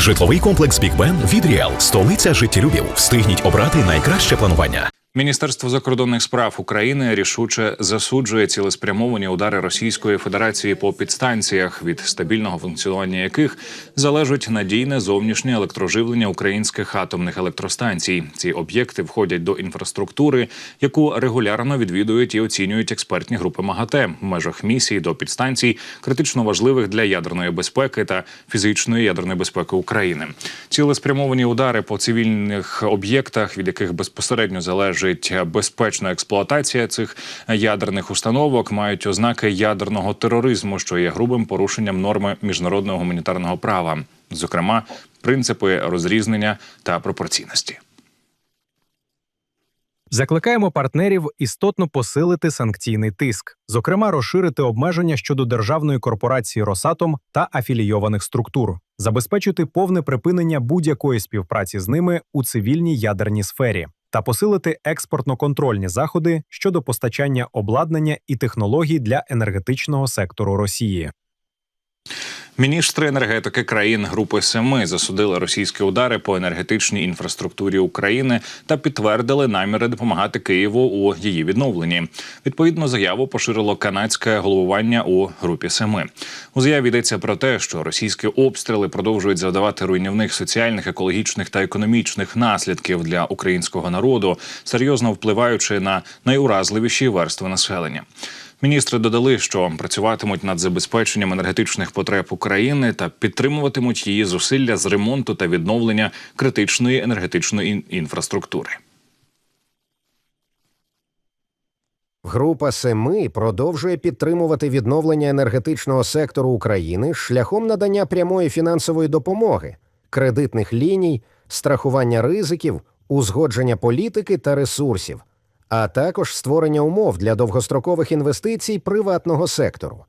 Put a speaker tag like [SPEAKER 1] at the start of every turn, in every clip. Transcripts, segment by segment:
[SPEAKER 1] Житловий комплекс Бікбен від Ріал, столиця життєлюбів. Встигніть обрати найкраще планування.
[SPEAKER 2] Міністерство закордонних справ України рішуче засуджує цілеспрямовані удари Російської Федерації по підстанціях, від стабільного функціонування яких залежить надійне зовнішнє електроживлення українських атомних електростанцій. Ці об'єкти входять до інфраструктури, яку регулярно відвідують і оцінюють експертні групи МАГАТЕ в межах місії до підстанцій, критично важливих для ядерної безпеки та фізичної ядерної безпеки України. Цілеспрямовані удари по цивільних об'єктах, від яких безпосередньо залежить безпечна експлуатація цих ядерних установок, мають ознаки ядерного тероризму, що є грубим порушенням норми міжнародного гуманітарного права, зокрема принципи розрізнення та пропорційності.
[SPEAKER 3] Закликаємо партнерів істотно посилити санкційний тиск, зокрема розширити обмеження щодо державної корпорації Росатом та афілійованих структур, забезпечити повне припинення будь-якої співпраці з ними у цивільній ядерній сфері та посилити експортно-контрольні заходи щодо постачання обладнання і технологій для енергетичного сектору Росії.
[SPEAKER 2] Міністри енергетики країн Групи Семи засудили російські удари по енергетичній інфраструктурі України та підтвердили наміри допомагати Києву у її відновленні. Відповідну заяву поширило канадське головування у групі Семи. У заяві йдеться про те, що російські обстріли продовжують завдавати руйнівних соціальних, екологічних та економічних наслідків для українського народу, серйозно впливаючи на найуразливіші верстви населення. Міністри додали, що працюватимуть над забезпеченням енергетичних потреб України та підтримуватимуть її зусилля з ремонту та відновлення критичної енергетичної інфраструктури.
[SPEAKER 4] Група Семи продовжує підтримувати відновлення енергетичного сектору України шляхом надання прямої фінансової допомоги, кредитних ліній, страхування ризиків, узгодження політики та ресурсів, а також створення умов для довгострокових інвестицій приватного сектору.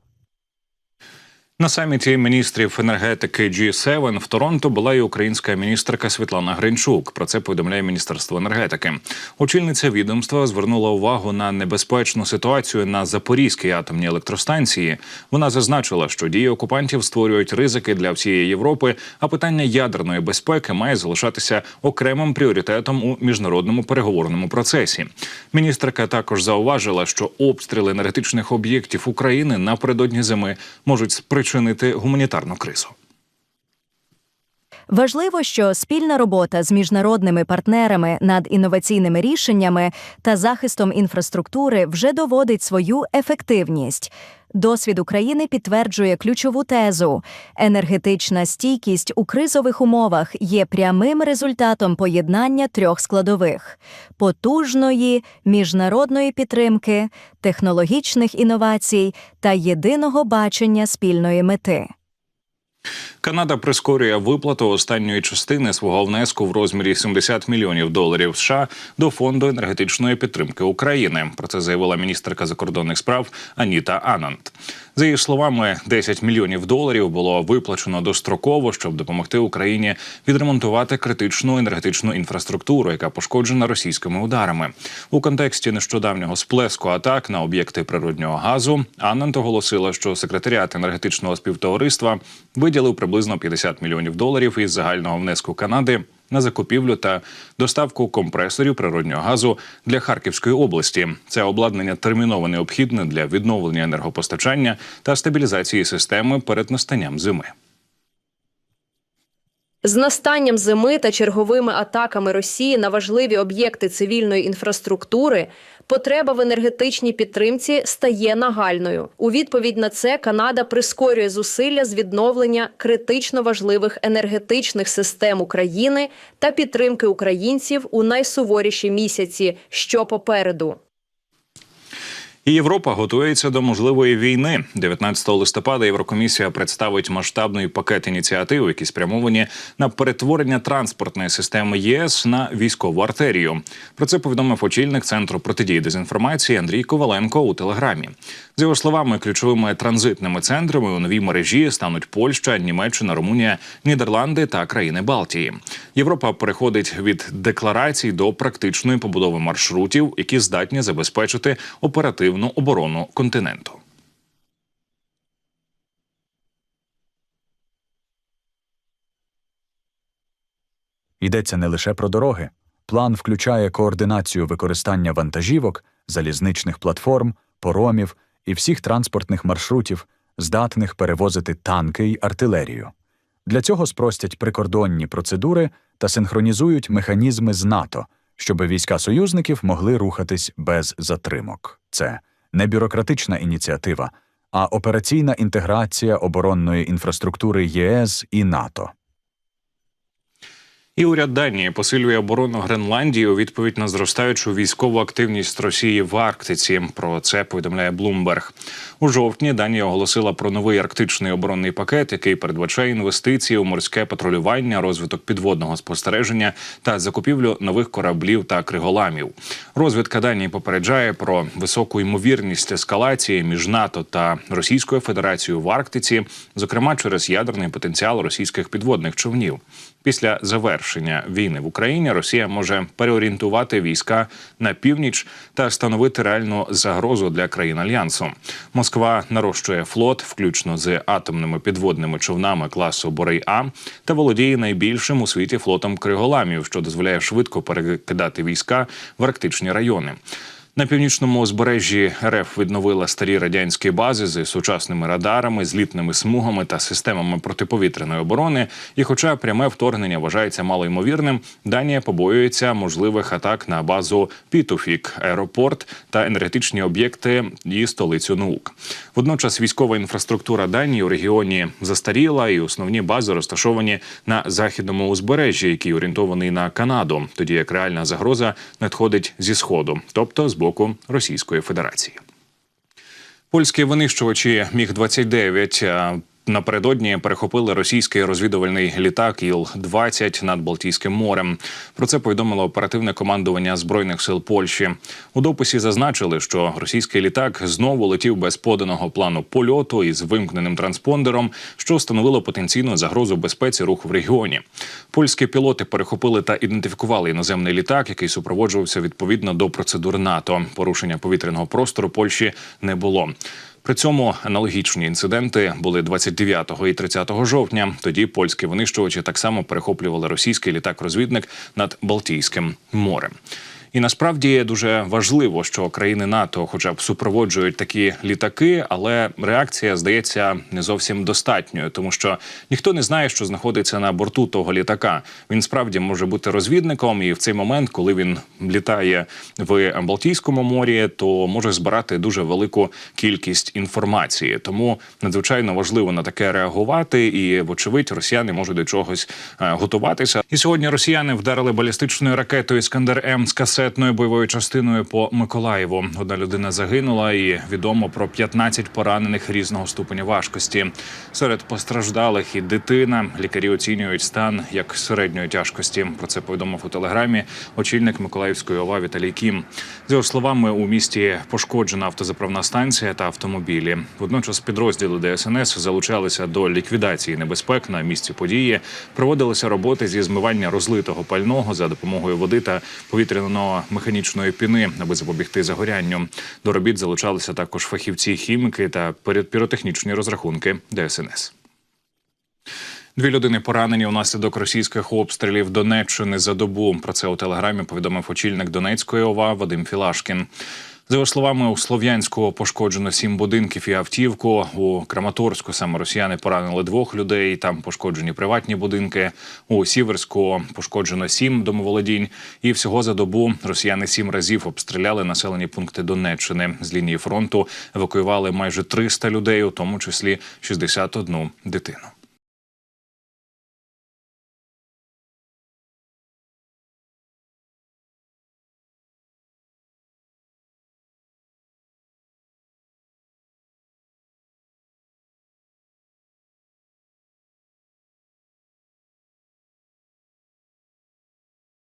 [SPEAKER 2] На саміті міністрів енергетики G7 в Торонто була і українська міністерка Світлана Гринчук. Про це повідомляє міністерство енергетики. Очільниця відомства звернула увагу на небезпечну ситуацію на Запорізькій атомній електростанції. Вона зазначила, що дії окупантів створюють ризики для всієї Європи, а питання ядерної безпеки має залишатися окремим пріоритетом у міжнародному переговорному процесі. Міністерка також зауважила, що обстріли енергетичних об'єктів України напередодні зими можуть спричинити спричинити гуманітарну кризу.
[SPEAKER 5] Важливо, що спільна робота з міжнародними партнерами над інноваційними рішеннями та захистом інфраструктури вже доводить свою ефективність. Досвід України підтверджує ключову тезу: енергетична стійкість у кризових умовах є прямим результатом поєднання трьох складових: потужної міжнародної підтримки, технологічних інновацій та єдиного бачення спільної мети.
[SPEAKER 2] Канада прискорює виплату останньої частини свого внеску в розмірі 70 мільйонів доларів США до фонду енергетичної підтримки України. Про це заявила міністерка закордонних справ Аніта Анант. За її словами, 10 мільйонів доларів було виплачено достроково, щоб допомогти Україні відремонтувати критичну енергетичну інфраструктуру, яка пошкоджена російськими ударами. У контексті нещодавнього сплеску атак на об'єкти природнього газу Аннант оголосила, що секретаріат енергетичного співтовариства виділив приблизно 50 мільйонів доларів із загального внеску Канади на закупівлю та доставку компресорів природнього газу для Харківської області. Це обладнання терміново необхідне для відновлення енергопостачання та стабілізації системи перед настанням зими.
[SPEAKER 6] З настанням зими та черговими атаками Росії на важливі об'єкти цивільної інфраструктури потреба в енергетичній підтримці стає нагальною. У відповідь на це Канада прискорює зусилля з відновлення критично важливих енергетичних систем України та підтримки українців у найсуворіші місяці, що попереду.
[SPEAKER 2] І Європа готується до можливої війни. 19 листопада Єврокомісія представить масштабний пакет ініціатив, які спрямовані на перетворення транспортної системи ЄС на військову артерію. Про це повідомив очільник центру протидії дезінформації Андрій Коваленко у телеграмі. За його словами, ключовими транзитними центрами у новій мережі стануть Польща, Німеччина, Румунія, Нідерланди та країни Балтії. Європа переходить від декларацій до практичної побудови маршрутів, які здатні забезпечити оперативну оборону континенту.
[SPEAKER 7] Йдеться не лише про дороги. План включає координацію використання вантажівок, залізничних платформ, поромів і всіх транспортних маршрутів, здатних перевозити танки й артилерію. Для цього спростять прикордонні процедури та синхронізують механізми з НАТО, щоб війська союзників могли рухатись без затримок. Це не бюрократична ініціатива, а операційна інтеграція оборонної інфраструктури ЄС і НАТО.
[SPEAKER 2] І уряд Данії посилює оборону Гренландії у відповідь на зростаючу військову активність Росії в Арктиці. Про це повідомляє Bloomberg. У жовтні Данія оголосила про новий арктичний оборонний пакет, який передбачає інвестиції у морське патрулювання, розвиток підводного спостереження та закупівлю нових кораблів та криголамів. Розвідка Данії попереджає про високу ймовірність ескалації між НАТО та Російською Федерацією в Арктиці, зокрема через ядерний потенціал російських підводних човнів. Після завершення війни в Україні Росія може переорієнтувати війська на північ та становити реальну загрозу для країн альянсу. Москва нарощує флот, включно з атомними підводними човнами класу Борей А, та володіє найбільшим у світі флотом криголамів, що дозволяє швидко перекидати війська в арктичні райони. На північному узбережжі РФ відновила старі радянські бази з сучасними радарами, злітними смугами та системами протиповітряної оборони. І, хоча пряме вторгнення вважається малоймовірним, Данія побоюється можливих атак на базу Пітуфік, аеропорт та енергетичні об'єкти і столицю наук. Водночас військова інфраструктура Данії у регіоні застаріла, і основні бази розташовані на західному узбережжі, який орієнтований на Канаду, тоді як реальна загроза надходить зі сходу, тобто з боку Російської Федерації. Польські винищувачі Міг 29 Напередодні перехопили російський розвідувальний літак Іл-20 над Балтійським морем. Про це повідомило оперативне командування збройних сил Польщі. У дописі зазначили, що російський літак знову летів без поданого плану польоту із вимкненим транспондером, що становило потенційну загрозу безпеці руху в регіоні. Польські пілоти перехопили та ідентифікували іноземний літак, який супроводжувався відповідно до процедур НАТО. Порушення повітряного простору Польщі не було. При цьому аналогічні інциденти були 29 і 30 жовтня. Тоді польські винищувачі так само перехоплювали російський літак-розвідник над Балтійським морем. І насправді дуже важливо, що країни НАТО, хоча б супроводжують такі літаки, але реакція здається не зовсім достатньою, тому що ніхто не знає, що знаходиться на борту того літака. Він справді може бути розвідником, і в цей момент, коли він літає в Балтійському морі, то може збирати дуже велику кількість інформації. Тому надзвичайно важливо на таке реагувати. І, вочевидь, росіяни можуть до чогось е, готуватися. І сьогодні росіяни вдарили балістичною ракетою Іскандер М з касетною бойовою частиною по Миколаєву. Одна людина загинула, і відомо про 15 поранених різного ступеня важкості. Серед постраждалих і дитина. Лікарі оцінюють стан як середньої тяжкості. Про це повідомив у телеграмі очільник Миколаївської ОВА Віталій Кім. За його словами, у місті пошкоджена автозаправна станція та автомобілі. Водночас підрозділи ДСНС залучалися до ліквідації небезпек на місці події. Проводилися роботи зі змивання розлитого пального за допомогою води та повітряно-механічної піни, аби запобігти загорянню. До робіт залучалися також фахівці хіміки та піротехнічні розрахунки ДСНС. Дві людини поранені унаслідок російських обстрілів Донеччини за добу. Про це у телеграмі повідомив очільник Донецької ОВА Вадим Філашкін. За його словами, у Слов'янську пошкоджено сім будинків і автівку. У Краматорську саме росіяни поранили двох людей. Там пошкоджені приватні будинки. У Сіверську пошкоджено сім домоволодінь. І всього за добу росіяни сім разів обстріляли населені пункти Донеччини. З лінії фронту евакуювали майже 300 людей, у тому числі 61 дитину.